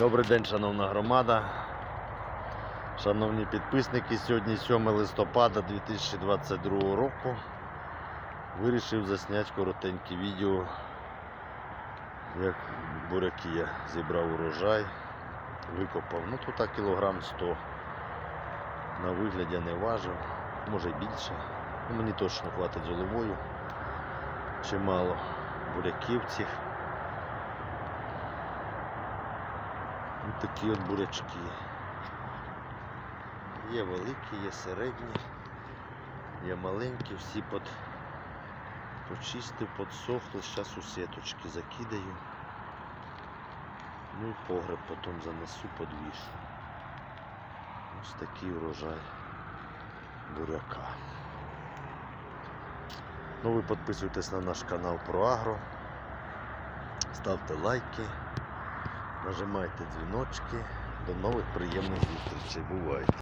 Добрий день, шановна громада. Шановні підписники, сьогодні 7 листопада 2022 року. Вирішив засняти коротеньке відео, як буряки я зібрав урожай, викопав. Ну тут кілограм 100. На вигляд я не важив, може й більше. Ну, мені точно хватить з головою. Чимало буряків цих. Ось такі от бурячки. Є великі, є середні, є маленькі, всі под... почистив, подсохли, зараз у сіточки закидаю. Ну і погреб потім занесу подвішу. Ось такий урожай буряка. Ну ви підписуйтесь на наш канал про агро, ставте лайки. Нажимайте дзвіночки. До нових приємних зустрічей. Бувайте.